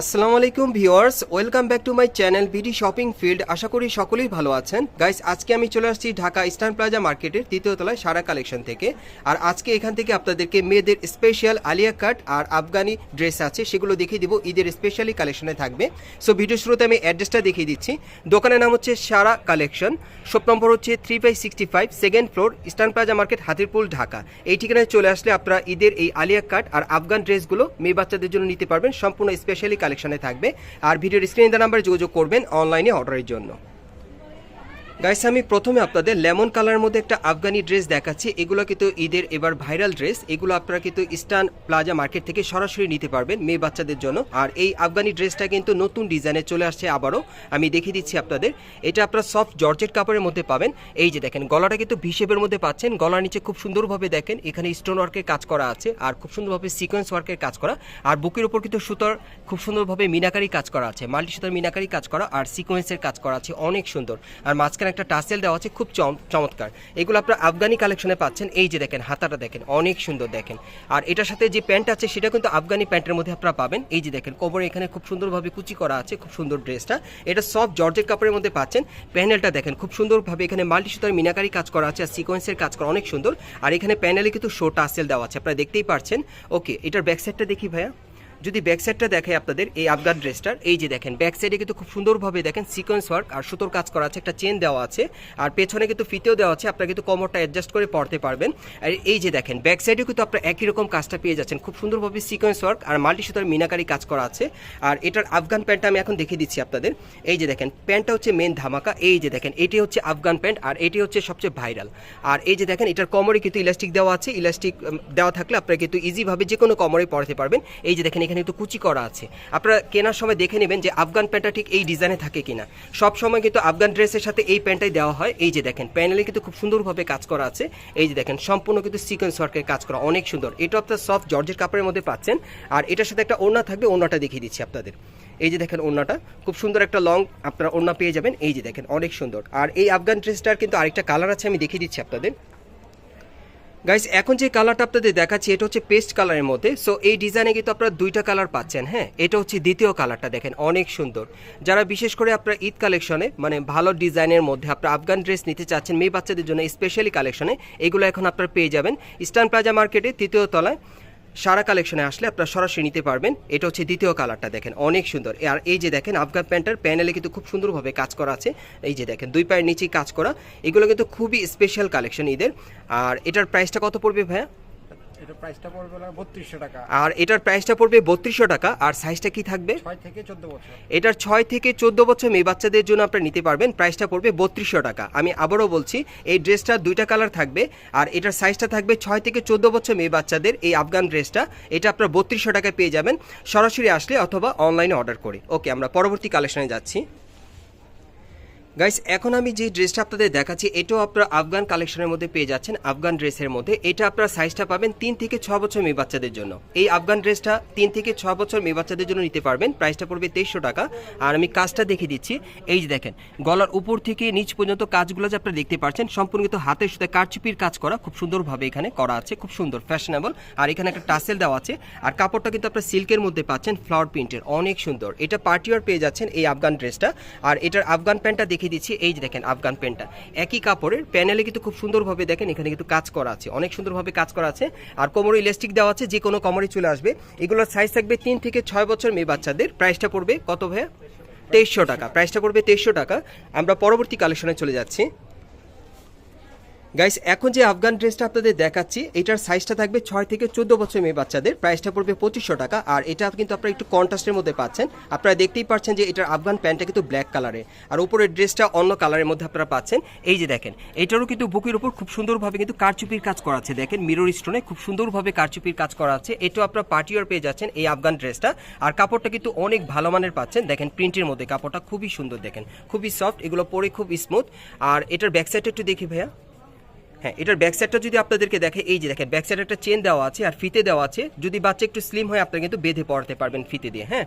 আসসালামু আলাইকুম viewers, welcome back to my channel BD shopping field. আশা করি সকলেই ভালো আছেন। গাইস, আজকে আমি চলে আসছি ঢাকা ইস্টার্ন প্লাজা মার্কেটের তৃতীয় তলায় সারা কালেকশন থেকে। আর আজকে এখান থেকে আপনাদেরকে মেয়েদের স্পেশাল আলিয়া কাট আর আফগানি ড্রেস আছে, সেগুলো দেখিয়ে দিব। ঈদের স্পেশালি কালেকশনে থাকবে। সো ভিডিও শুরুতে আমি অ্যাড্রেসটা দেখিয়ে দিচ্ছি। দোকানের নাম হচ্ছে সারা কালেকশন। শপ নম্বর হচ্ছে three by sixty five second floor eastern plaza market, Hatirpool, Dhaka. এই ঠিকানায় চলে আসলে আপনারা ঈদের এই আলিয়া কাট আর আফগান ড্রেসগুলো মেয়ে বাচ্চাদের জন্য নিতে পারবেন। সম্পূর্ণ স্পেশালি কালেকশনে থাকবে। আর ভিডিওর স্ক্রিনে দেওয়া নাম্বারে যোগাযোগ করবেন অনলাইনে অর্ডারের জন্য। গাইস আমি প্রথমে আপনাদের লেমন কালারের মধ্যে একটা আফগানি ড্রেস দেখাচ্ছি। এগুলো কিন্তু ঈদের এবার ভাইরাল ড্রেস। এগুলো আপনারা কিন্তু ইস্টার্ন প্লাজা মার্কেট থেকে সরাসরি নিতে পারবেন মেয়ে বাচ্চাদের জন্য। আর এই আফগানি ড্রেসটা কিন্তু নতুন ডিজাইনে চলে আসছে আবারও। আমি দেখিয়ে দিচ্ছি আপনাদের। এটা আপনারা সফট জর্জেট কাপড়ের মধ্যে পাবেন। এই যে দেখেন, গলাটা কিন্তু ভিশেপের মধ্যে পাচ্ছেন। গলার নিচে খুব সুন্দরভাবে দেখেন, এখানে স্টোন ওয়ার্কের কাজ করা আছে আর খুব সুন্দরভাবে সিকোয়েন্স ওয়ার্কের কাজ করা। আর বুকের উপর কিন্তু সুতোর খুব সুন্দরভাবে মিনাকারি কাজ করা আছে মাল্টি সুতার মিনাকারি কাজ করা আর সিকোয়েন্সের কাজ করা আছে। অনেক সুন্দর। আর মাঝখানে একটা টাসেল দেওয়া আছে, খুব চমৎকার। এগুলো আপনার আফগানি কালেকশনে পাচ্ছেন। এই যে দেখেন, হাতাটা দেখেন, অনেক সুন্দর দেখেন। আর এটার সাথে যে প্যান্ট আছে, সেটা কিন্তু আফগানি প্যান্টের মধ্যে আপনারা পাবেন। এই যে দেখেন, কোমরে এখানে খুব সুন্দরভাবে কুচি করা আছে, খুব সুন্দর ড্রেসটা। এটা সব জর্জের কাপড়ের মধ্যে পাচ্ছেন। প্যানেলটা দেখেন, খুব সুন্দরভাবে এখানে মাল্টি সুতার মিনাকারি কাজ করা আছে আর সিকোয়েন্সের কাজ করা অনেক সুন্দর। আর এখানে প্যানেলে কিন্তু শো টাসেল দেওয়া আছে, আপনারা দেখতেই পাচ্ছেন ওকে, এটার ব্যাক সাইডটা দেখি ভাইয়া। যদি ব্যাক সাইডটা দেখে আপনাদের, এই আফগান ড্রেসটার এই যে দেখেন ব্যাক সাইডে কিন্তু খুব সুন্দরভাবে দেখেন সিকোয়েন্স ওয়ার্ক আর সুতোর কাজ করা আছে, একটা চেন দেওয়া আছে, আর পেছনে কিন্তু ফিতেও দেওয়া আছে, আপনারা কিন্তু কমরটা অ্যাডজাস্ট করে পড়তে পারবেন। আর এই যে দেখেন ব্যাক সাইডেও কিন্তু আপনারা একই রকম কাজটা পেয়ে যাচ্ছেন, খুব সুন্দরভাবে সিকোয়েন্স ওয়ার্ক আর মাল্টি সুতোর মিনাকারি কাজ করা আছে। আর এটার আফগান প্যান্টটা আমি এখন দেখিয়ে দিচ্ছি আপনাদের। এই যে দেখেন প্যান্টটা হচ্ছে মেন ধামাকা, এই যে দেখেন, এটি হচ্ছে আফগান প্যান্ট আর এটি হচ্ছে সবচেয়ে ভাইরাল আর এই যে দেখেন, এটার কমরে কিন্তু ইলাস্টিক দেওয়া আছে ইলাস্টিক দেওয়া থাকলে আপনারা কিন্তু ইজিভাবে যে কোনো কমরে পড়তে পারবেন। এই যে দেখেন, এখানে একটু কুচি করা আছে। আপনারা কেনার সময় দেখে নেবেন যে আফগান প্যান্টটা ঠিক এই ডিজাইনে থাকে কিনা। সব সময় কিন্তু আফগান ড্রেসের সাথে এই প্যান্টটাই দেওয়া হয়। এই যে দেখেন, প্যানেলে কিন্তু খুব সুন্দরভাবে কাজ করা আছে। এই যে দেখেন, সম্পূর্ণ কিন্তু সিকোয়েন্স ওয়ার্কের কাজ করা, অনেক সুন্দর। এটা আপনার সফট জর্জের কাপড়ের মধ্যে পাচ্ছেন। আর এটার সাথে একটা ওড়না থাকবে, ওড়নাটা দেখিয়ে দিচ্ছি আপনাদের। এই যে দেখেন ওড়নাটা, খুব সুন্দর একটা লং আপনারা ওড়না পেয়ে যাবেন। এই যে দেখেন, অনেক সুন্দর। আর এই আফগান ড্রেসটার কিন্তু আরেকটা কালার আছে, আমি দেখিয়ে দিচ্ছি আপনাদের। গাইস এখন যে কালারটা আপনাদের দেখাচ্ছি, এটা হচ্ছে পেস্ট কালারের মধ্যে। সো এই ডিজাইনে কিন্তু আপনারা দুইটা কালার পাচ্ছেন হ্যাঁ? এটা হচ্ছে দ্বিতীয় কালারটা দেখেন, অনেক সুন্দর। যারা বিশেষ করে আপনারা ঈদ কালেকশনে মানে ভালো ডিজাইনের মধ্যে আপনারা আফগান ড্রেস নিতে চাচ্ছেন, মেয়ে বাচ্চাদের জন্য স্পেশালি কালেকশনে এগুলো এখন আপনারা পেয়ে যাবেন। ইস্টার্ন প্লাজা মার্কেটে তৃতীয় তলায়। সারা কালেকশনে আসলে আপনার সরাসরি নিতে পারবেন। এটা হচ্ছে দ্বিতীয় কালারটা দেখেন, অনেক সুন্দর। আর এই যে দেখেন আফগান প্যান্টার প্যানেলে কিন্তু খুব সুন্দরভাবে কাজ করা আছে। এই যে দেখেন, দুই পায়ের নিচেই কাজ করা। এগুলো কিন্তু খুবই স্পেশাল কালেকশন ঈদের। আর এটার প্রাইসটা কত পড়বে ভাইয়া? এটা প্রাইসটা পড়বে না বত্রিশশো টাকা। আর এটার প্রাইসটা পড়বে বত্রিশশো টাকা। আর সাইজটা কি থাকবে? ছয় থেকে চোদ্দ বছর। এটার ছয় থেকে চোদ্দ বছর মেয়ে বাচ্চাদের জন্য আপনারা নিতে পারবেন। প্রাইসটা পড়বে বত্রিশশো টাকা। আমি আবারও বলছি এই ড্রেসটার দুইটা কালার থাকবে। আর এটার সাইজটা থাকবে ছয় থেকে চোদ্দ বছর মেয়ে বাচ্চাদের এই আফগান ড্রেসটা এটা আপনারা বত্রিশশো টাকায় পেয়ে যাবেন। সরাসরি আসলে অথবা অনলাইনে অর্ডার করে। ওকে আমরা পরবর্তী কালেকশনে যাচ্ছি। গাইস এখন আমি যে ড্রেসটা আপনাদের দেখাচ্ছি, এটাও আপনারা আফগান কালেকশনের মধ্যে পেয়ে যাচ্ছেন, আফগান ড্রেসের মধ্যে। এটা আপনারা সাইজটা পাবেন তিন থেকে ছ বছর মেয়ে বাচ্চাদের জন্য। এই আফগান ড্রেসটা তিন থেকে ছ বছর মেয়ে বাচ্চাদের জন্য নিতে পারবেন। প্রাইসটা পড়বে তেইশশো টাকা। আর আমি কাজটা দেখিয়ে দিচ্ছি। এই যে দেখেন, গলার উপর থেকে নিচ পর্যন্ত কাজগুলো যে আপনারা দেখতে পাচ্ছেন, সম্পূর্ণ কিন্তু হাতের সাথে কারচুপির কাজ করা, খুব সুন্দরভাবে এখানে করা আছে, খুব সুন্দর ফ্যাশনেবল আর এখানে একটা টাসেল দেওয়া আছে। আর কাপড়টা কিন্তু আপনারা সিল্কের মধ্যে পাচ্ছেন ফ্লাওয়ার প্রিন্টের অনেক সুন্দর। এটা পার্টিওয়ার পেয়ে যাচ্ছেন এই আফগান ড্রেসটা। আর এটার আফগান প্যান্টটা দেখিয়ে দিচ্ছি। এই যে দেখেন আফগান প্যান্টটা একই কাপড়ের প্যানেলে কিন্তু খুব সুন্দরভাবে দেখেন এখানে কিন্তু কাজ করা আছে। অনেক সুন্দরভাবে কাজ করা আছে। আর কোমরে ইলাস্টিক দেওয়া আছে, যে কোনো কোমরে চলে আসবে। এগুলোর সাইজ থাকবে তিন থেকে ছয় বছর মেয়ে বাচ্চাদের। প্রাইসটা পড়বে কত ভাইয়া? তেইশশো টাকা। প্রাইসটা পড়বে তেইশশো টাকা। আমরা পরবর্তী কালেকশনে চলে যাচ্ছি। গাইস এখন যে আফগান ড্রেসটা আপনাদের দেখাচ্ছি, এটার সাইজটা থাকবে ছয় থেকে চোদ্দ বছর মেয়ে বাচ্চাদের। প্রাইসটা পড়বে পঁচিশশো টাকা। আর এটা কিন্তু আপনারা একটু কন্ট্রাস্টের মধ্যে পাচ্ছেন। আপনারা দেখতেই পাচ্ছেন যে এটার আফগান প্যান্টটা কিন্তু ব্ল্যাক কালারের আর উপরের ড্রেসটা অন্য কালারের মধ্যে আপনারা পাচ্ছেন। এই যে দেখেন, এটারও কিন্তু বুকের উপর খুব সুন্দরভাবে কিন্তু কারচুপির কাজ করা আছে। দেখেন মিরর স্টোনে খুব সুন্দরভাবে কারচুপির কাজ করা আছে। এটাও আপনারা পার্টিওয়ার পেয়ে যাচ্ছেন এই আফগান ড্রেসটা আর কাপড়টা কিন্তু অনেক ভালো মানের পাচ্ছেন। দেখেন প্রিন্টের মধ্যে। কাপড়টা খুবই সুন্দর দেখেন। খুবই সফট এগুলো পরে খুব স্মুথ আর এটার ব্যাক সাইডটা একটু দেখি ভাইয়া। হ্যাঁ এটার ব্যাক সাইডটা যদি আপনাদেরকে দেখে, এই যে দেখেন ব্যাক সাইডে একটা চেন দেওয়া আছে আর ফিতে দেওয়া আছে। যদি বাচ্চা একটু স্লিম হয়, আপনারা কিন্তু বেঁধে পড়াতে পারবেন ফিতে দিয়ে হ্যাঁ?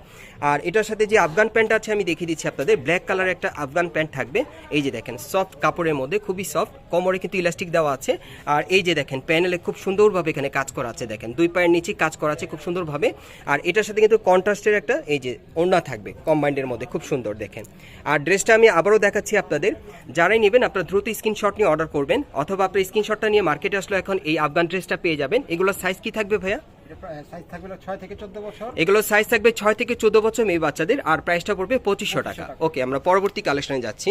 আর এটার সাথে যে আফগান প্যান্ট আছে, আমি দেখিয়ে দিচ্ছি আপনাদের। ব্ল্যাক কালারের একটা আফগান প্যান্ট থাকবে। এই যে দেখেন সফট কাপড়ের মধ্যে, খুবই সফট কোমরে কিন্তু ইলাস্টিক দেওয়া আছে। আর এই যে দেখেন প্যানেলে খুব সুন্দরভাবে এখানে কাজ করা আছে, দেখেন। দুই পায়ের নিচে কাজ করা আছে খুব সুন্দরভাবে। আর এটার সাথে কিন্তু কন্ট্রাস্টের একটা, এই যে ওড়না থাকবে কম্বাইন্ডের মধ্যে, খুব সুন্দর, দেখেন। আর ড্রেসটা আমি আবারও দেখাচ্ছি আপনাদের। যারাই নেবেন, আপনারা দ্রুত স্ক্রিনশট নিয়ে অর্ডার করবেন, অথবা আপনার স্ক্রিনশটটা নিয়ে মার্কেটে আসলে এখন এই আফগান ড্রেসটা পেয়ে যাবেন। এগুলোর সাইজ কি থাকবে ভাইয়া? এগুলোর সাইজ থাকবে ছয় থেকে চোদ্দ বছর মেয়ে বাচ্চাদের আর প্রাইসটা পড়বে পঁচিশশো টাকা। ওকে আমরা পরবর্তী কালেকশনে যাচ্ছি।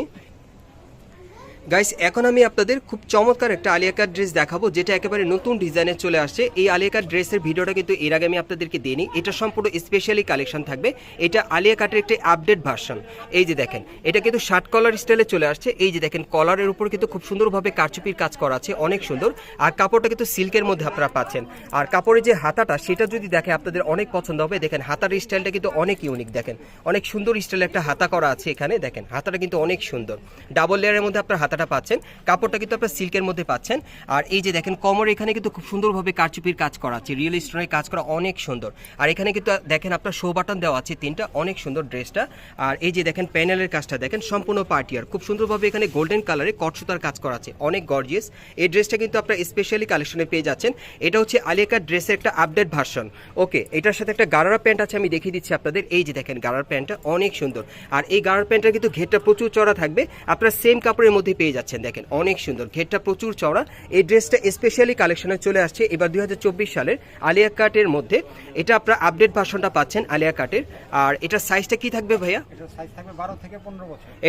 গাইস এখন আমি আপনাদের খুব চমৎকার একটা আলিয়া কাট ড্রেস দেখাবো, যেটা একেবারে নতুন ডিজাইনে চলে আসছে। এই আলিয়া কাট ড্রেসের ভিডিওটা কিন্তু এর আগে আমি আপনাদেরকে দিইনি। এটা সম্পূর্ণ স্পেশালি কালেকশন থাকবে। এটা আলিয়া কাটের একটি আপডেট ভার্সন এই যে দেখেন, এটা কিন্তু শার্ট কলার স্টাইলে চলে আসছে। এই যে দেখেন কলারের উপর কিন্তু খুব সুন্দরভাবে কারচুপির কাজ করা আছে, অনেক সুন্দর। আর কাপড়টা কিন্তু সিল্কের মধ্যে আপনারা পাচ্ছেন। আর কাপড়ের যে হাতাটা, সেটা যদি দেখে আপনাদের অনেক পছন্দ হবে, দেখেন, হাতার স্টাইলটা কিন্তু অনেক ইউনিক দেখেন। অনেক সুন্দর স্টাইলে একটা হাতা করা আছে এখানে, দেখেন, হাতাটা কিন্তু অনেক সুন্দর। ডাবল লেয়ারের মধ্যে আপনার হাতাটা পাচ্ছেন, কাপড়টা কিন্তু আপনার সিল্কের মধ্যে পাচ্ছেন। আর এই যে দেখেন, কমর এখানে কিন্তু খুব সুন্দরভাবে কারচুপির কাজ করা আছে রিয়েল স্টোনের কাজ করা অনেক সুন্দর। আর এখানে কিন্তু দেখেন আপনার শো বাটন দেওয়া আছে, তিনটা, অনেক সুন্দর ড্রেসটা। আর এই যে দেখেন প্যানেলের কাজটা দেখেন, সম্পূর্ণ পার্টিয়ার খুব সুন্দরভাবে এখানে গোল্ডেন কালারে কটসুতার কাজ করা আছে, অনেক গর্জিয়াস এই ড্রেসটা কিন্তু আপনার স্পেশালি কালেকশনে পেয়ে যাচ্ছেন। এটা হচ্ছে আলিয়াকার ড্রেসের একটা আপডেট ভার্সন ওকে এটার সাথে একটা গারারা প্যান্ট আছে, আমি দেখিয়ে দিচ্ছি আপনাদের। এই যে দেখেন, গারার প্যান্টটা অনেক সুন্দর। আর এই গারার প্যান্টটা কিন্তু ঘেরটা প্রচুর চড়া থাকবে। আপনারা সেম কাপড়ের মধ্যে পেয়ে যাচ্ছেন। দেখেন অনেক সুন্দর। ঘেরটা প্রচুর চওড়া। এই ড্রেসটা স্পেশালি কালেকশনে চলে আসছে। এবার দুই সালের আলিয়া কাটের মধ্যে। এটা আপনারা আপডেট ভার্সনটা পাচ্ছেন আলিয়া কাটের। আর এটার সাইজটা কি থাকবে ভাইয়া?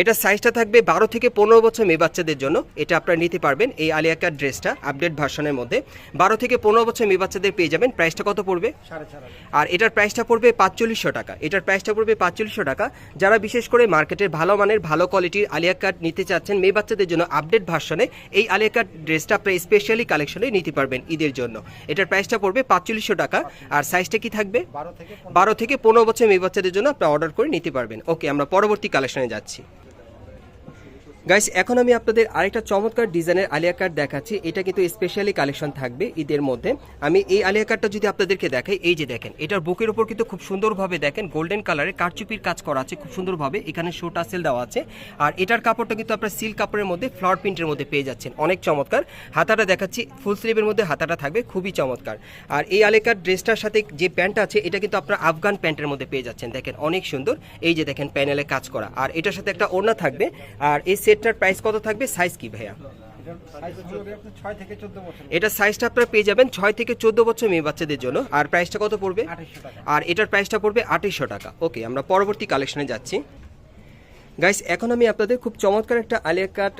এটা সাইজটা থাকবে বারো থেকে পনেরো বছর মেয়ে বাচ্চাদের জন্য। এটা আপনারা নিতে পারবেন এই আলিয়া কাট ড্রেসটা আপডেট ভার্সনের মধ্যে। বারো থেকে পনেরো বছর মেয়ে বাচ্চাদের পেয়ে যাবেন। প্রাইসটা কত পড়বে? আর এটার প্রাইসটা পড়বে পাঁচচল্লিশশো টাকা। এটার প্রাইসটা পড়বে পাঁচচল্লিশশো টাকা। যারা বিশেষ করে মার্কেটের ভালো মানের ভালো কোয়ালিটির আলিয়া কাট নিতে চাচ্ছেন মেয়ে বাচ্চাদের জন্য আপডেট ভার্সনে এই আলিয়াকার ড্রেসটা আপনারা স্পেশালি কালেকশনে নিতে পারবেন ঈদের জন্য। এটার প্রাইসটা পড়বে পাঁচচল্লিশশো টাকা। আর সাইজটা কি থাকবে? বারো থেকে পনেরো। বারো থেকে পনেরো বছর মেয়ে বাচ্চাদের জন্য আপনারা অর্ডার করে নিতে পারবেন। ওকে আমরা পরবর্তী কালেকশনে যাচ্ছি। গাইস এখন আমি আপনাদের আরেকটা চমৎকার ডিজাইনের আলিয়া কার্ড দেখাচ্ছি। এটা কিন্তু স্পেশালি কালেকশন থাকবে ঈদের মধ্যে। আমি এই আলিয়া কার্ডটা যদি আপনাদেরকে দেখাই, এই যে দেখেন, এটার বুকের উপর কিন্তু খুব সুন্দরভাবে দেখেন গোল্ডেন কালারের কারচুপির কাজ করা আছে, খুব সুন্দরভাবে এখানে শো টাসেল দেওয়া আছে। আর এটার কাপড়টা কিন্তু আপনার সিল্ক কাপড়ের মধ্যে ফ্লাওয়ার প্রিন্টের মধ্যে পেয়ে যাচ্ছেন। অনেক চমৎকার। হাতাটা দেখাচ্ছি ফুল স্লিভের মধ্যে হাতাটা থাকবে, খুবই চমৎকার। আর এই আলেকার ড্রেসটার সাথে যে প্যান্টটা আছে, এটা কিন্তু আপনার আফগান প্যান্টের মধ্যে পেয়ে যাচ্ছেন। দেখেন, অনেক সুন্দর। এই যে দেখেন প্যানেলে কাজ করা। আর এটার সাথে একটা ওড়না থাকবে। আর এই সেটটার প্রাইস কত থাকবে? সাইজ কি ভাইয়া? এটার এটা সাইজটা আপনারা পেয়ে যাবেন ছয় থেকে চোদ্দ বছর মেয়ে বাচ্চাদের জন্য। আর প্রাইসটা কত পড়বে? আর এটার প্রাইসটা পড়বে আটাইশো টাকা। ওকে আমরা পরবর্তী কালেকশনে যাচ্ছি। গাইস এখন আমি আপনাদের খুব চমৎকার একটা আলিয়া কাট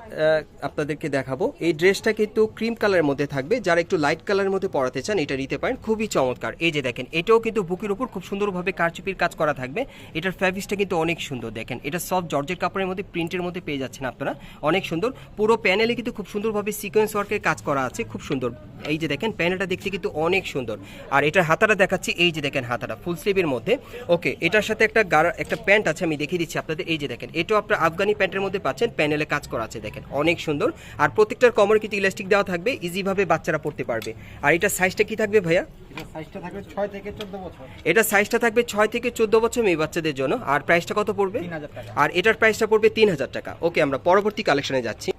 আপনাদেরকে দেখাবো। এই ড্রেসটা কিন্তু ক্রিম কালারের মধ্যে থাকবে। যারা একটু লাইট কালারের মধ্যে পরাতে চান, এটা নিতে পারেন। খুবই চমৎকার। এই যে দেখেন, এটাও কিন্তু বুকের উপর খুব সুন্দরভাবে কারচুপির কাজ করা থাকবে। এটার ফ্যাব্রিক্সটা কিন্তু অনেক সুন্দর। দেখেন, এটা সব জর্জের কাপড়ের মধ্যে প্রিন্টের মধ্যে পেয়ে যাচ্ছেন আপনারা। অনেক সুন্দর। পুরো প্যানেলে কিন্তু খুব সুন্দরভাবে সিকোয়েন্স ওয়ার্কের কাজ করা আছে। খুব সুন্দর। এই যে দেখেন, প্যানেলটা দেখতে কিন্তু অনেক সুন্দর। আর এটার হাতাটা দেখাচ্ছি। এই যে দেখেন, হাতাটা ফুল স্লিভের মধ্যে। ওকে এটার সাথে একটা গাড়া, একটা প্যান্ট আছে, আমি দেখিয়ে দিচ্ছি আপনাদের। এই যে দেখেন এটাও আপনার আফগানি প্যান্টের মধ্যে পাচ্ছেন প্যানেলে কাজ করা আছে দেখেন অনেক সুন্দর। আর প্রত্যেকটার কমরে কিন্তু ইলাস্টিক দেওয়া থাকবে ইজিভাবে বাচ্চারা পড়তে পারবে। আর এটা সাইজটা কি থাকবে ভাইয়া? থাকবে ছয় থেকে চোদ্দ বছর। এটা সাইজটা থাকবে ছয় থেকে চোদ্দ বছর মেয়ে বাচ্চাদের জন্য। আর প্রাইসটা কত পড়বে? আর এটার প্রাইসটা পড়বে তিন হাজার টাকা। ওকে আমরা পরবর্তী কালেকশনে যাচ্ছি।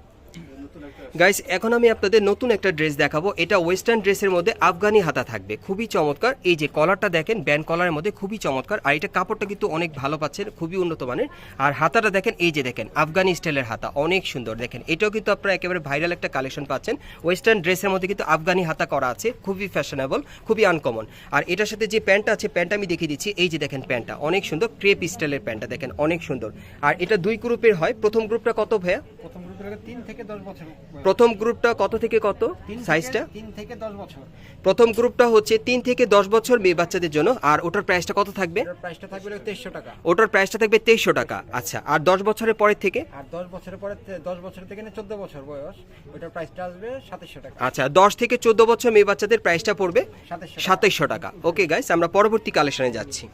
গাইস এখন আমি আপনাদের নতুন একটা ড্রেস দেখাবো। এটা ওয়েস্টার্ন ড্রেসের মধ্যে আফগানি হাতা থাকবে। খুবই চমৎকার। এই যে কলারটা দেখেন ব্যান্ড কলারের মধ্যে খুবই চমৎকার। আর এটা কাপড়টা কিন্তু অনেক ভালো পাচ্ছেন, খুবই উন্নত মানের। আর হাতাটা দেখেন, এই যে দেখেন, আফগানি স্টাইলের হাতা। অনেক সুন্দর। দেখেন, এটাও কিন্তু আপনারা একেবারে ভাইরাল একটা কালেকশন পাচ্ছেন। ওয়েস্টার্ন ড্রেসের মধ্যে কিন্তু আফগানি হাতা করা আছে। খুবই ফ্যাশনেবল খুবই আনকমন আর এটার সাথে যে প্যান্টটা আছে, প্যান্টটা আমি দেখিয়ে দিচ্ছি। এই যে দেখেন প্যান্টটা, অনেক সুন্দর। ক্রেপ স্টাইলের প্যান্টটা দেখেন, অনেক সুন্দর। আর এটা দুই গ্রুপের হয়। প্রথম গ্রুপটা কত ভাইয়া? প্রথম গ্রুপের তিন থেকে দশ বছর প্রথম গ্রুপটা কত থেকে কত? সাইজটা? তিন থেকে দশ বছর। প্রথম গ্রুপটা হচ্ছে তিন থেকে দশ বছর মেয়ে বাচ্চাদের জন্য। আর ওটার প্রাইসটা কত থাকবে? প্রাইসটা থাকবে তেইশশো টাকা। ওটার প্রাইসটা থাকবে তেইশশো টাকা। আচ্ছা আর দশ বছরের পরের থেকে? আর দশ বছরের পরে দশ বছর থেকে নিয়ে চোদ্দ বছর বয়স ওটার প্রাইসটা আসবে সাতাশশো টাকা। আচ্ছা দশ থেকে চোদ্দ বছর মেয়ে বাচ্চাদের প্রাইসটা পড়বে সাতাশশো টাকা। ওকে গাইস আমরা পরবর্তী কালেকশনে যাচ্ছি।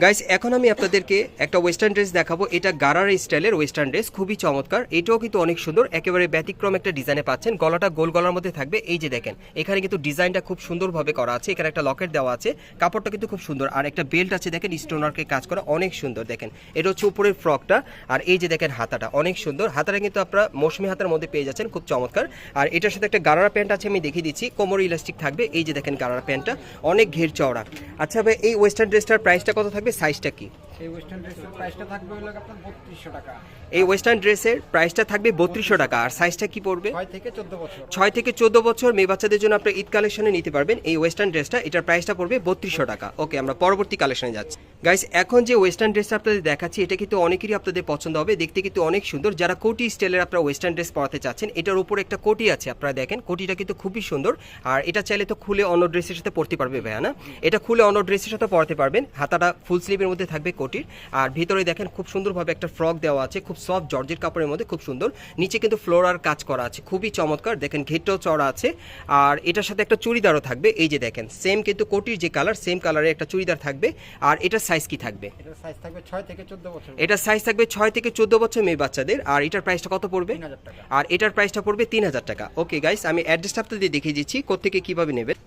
গাইস এখন আমি আপনাদেরকে একটা ওয়েস্টার্ন ড্রেস দেখাবো। এটা গারার স্টাইলের ওয়েস্টার্ন ড্রেস খুবই চমৎকার। এটাও কিন্তু অনেক সুন্দর। একেবারে ব্যতিক্রম একটা ডিজাইনে পাচ্ছেন। গলাটা গোল গলার মধ্যে থাকবে। এই যে দেখেন, এখানে কিন্তু ডিজাইনটা খুব সুন্দরভাবে করা আছে। এখানে একটা লকেট দেওয়া আছে। কাপড়টা কিন্তু খুব সুন্দর। আর একটা বেল্ট আছে দেখেন স্টোনারকে কাজ করা অনেক সুন্দর। দেখেন, এটা হচ্ছে উপরের ফ্রকটা আর এই যে দেখেন, হাতাটা অনেক সুন্দর। হাতাটা কিন্তু আপনারা মৌসুমি হাতার মধ্যে পেয়ে যাচ্ছেন। খুব চমৎকার। আর এটার সাথে একটা গারারা প্যান্ট আছে, আমি দেখিয়ে দিচ্ছি। কোমর ইলাস্টিক থাকবে। এই যে দেখেন গারারা প্যান্টটা অনেক ঘের চওড়া। আচ্ছা ভাই, এই ওয়েস্টার্ন ড্রেসটার প্রাইসটা কত থাকবে? সাইজটা কি? এই ওয়েস্টার্ন ড্রেসের প্রাইসটা থাকবে হলো আপনার টাকা। এই ওয়েস্টার্ন ড্রেসের প্রাইসটা থাকবে বত্রিশশো টাকা। আর সাইজটা কি পড়বে? থেকে চোদ্দ বছর। থেকে মেয়ে বাচ্চাদের জন্য আপনার ঈদ কালেকশনে নিতে পারবেন। এই ওয়েস্টার্ন ড্রেসটা এটার প্রাইসটা পড়বে বত্রিশশো টাকা। ওকে আমরা পরবর্তী কালেকশনে যাচ্ছি। গাইস এখন যে ওয়েস্টার্ন ড্রেসটা আপনাদের দেখাচ্ছি এটা কিন্তু অনেকেরই আপনাদের পছন্দ হবে। দেখতে কিন্তু অনেক সুন্দর। যারা কোটি স্টাইলের আপনারা ওয়েস্টার্ন ড্রেস পরাতে চাচ্ছেন এটার উপরে একটা কোটি আছে। আপনারা দেখেন কোটিটা কিন্তু খুবই সুন্দর। আর এটা চাইলে তো খুলে অন্য ড্রেসের সাথে পরতে পারবে ভাইয়া না? এটা খুলে অন্য ড্রেসের সাথে পরাতে পারবেন। হাতাটা ফুল স্লিভের মধ্যে থাকবে কোটির। আর ভিতরে দেখেন খুব সুন্দরভাবে একটা ফ্রক দেওয়া আছে খুব সফট জর্জের কাপড়ের মধ্যে খুব সুন্দর। নিচে কিন্তু ফ্লোরার কাজ করা আছে খুবই চমৎকার। দেখেন ঘেরটাও চড়া আছে। আর এটার সাথে একটা চুড়িদারও থাকবে এই যে দেখেন সেম কিন্তু কোটির যে কালার সেম কালারের একটা চুড়িদার থাকবে। আর এটার সাইজ কি থাকবে? এটার সাইজ থাকবে ছয় থেকে চোদ্দ বছর এটার সাইজ থাকবে ছয় থেকে চোদ্দ বছর মেয়ে বাচ্চাদের। আর এটার প্রাইসটা কত পড়বে? আর এটার প্রাইসটা পড়বে তিন হাজার টাকা। ওকে গাইস আমি অ্যাড্রেসটা আপনাদের দেখিয়ে দিচ্ছি কোথেকে কীভাবে নেবেন।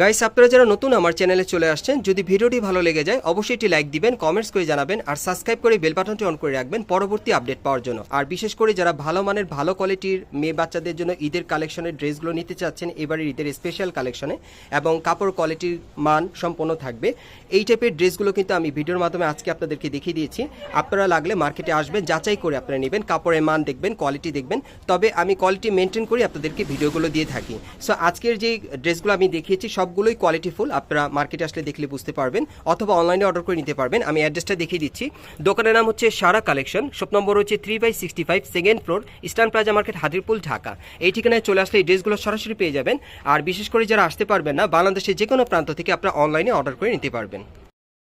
গাইস আপনারা যারা নতুন আমার চ্যানেলে চলে আসছেন, যদি ভিডিওটি ভালো লেগে যায়, অবশ্যই একটি লাইক দিবেন কমেন্টস করে জানাবেন, আর সাবস্ক্রাইব করে বেল বাটনটি অন করে রাখবেন পরবর্তী আপডেট পাওয়ার জন্য। আর বিশেষ করে যারা ভালো মানের, ভালো কোয়ালিটির মেয়ে বাচ্চাদের জন্য ঈদের কালেকশনের ড্রেসগুলো নিতে চাচ্ছেন, এবারের ঈদের স্পেশাল কালেকশনে এবং কাপড় কোয়ালিটির মান সম্পন্ন থাকবে, এই টাইপের ড্রেসগুলো কিন্তু আমি ভিডিওর মাধ্যমে আজকে আপনাদেরকে দেখিয়ে দিয়েছি। আপনারা লাগলে মার্কেটে আসবেন, যাচাই করে আপনারা নেবেন, কাপড়ের মান দেখবেন কোয়ালিটি দেখবেন, তবে আমি কোয়ালিটি মেনটেন করে, আপনাদেরকে ভিডিওগুলো দিয়ে থাকি। সো আজকের যে ড্রেসগুলো আমি দেখিয়েছি সবগুলোই কোয়ালিটি ফুল আপনারা মার্কেটে আসলে দেখলে বুঝতে পারবেন, অথবা অনলাইনে অর্ডার করে নিতে পারবেন। আমি অ্যাড্রেসটা দেখিয়ে দিচ্ছি। দোকানের নাম হচ্ছে সারা কালেকশন শপ নম্বর হচ্ছে three by sixty five second floor eastern plaza market Hatirpool Dhaka এই ঠিকানায় চলে আসলে এই ড্রেসগুলো সরাসরি পেয়ে যাবেন। আর বিশেষ করে যারা আসতে পারবেন না, বাংলাদেশের যে কোনো প্রান্ত থেকে আপনারা অনলাইনে অর্ডার করে নিতে পারবেন।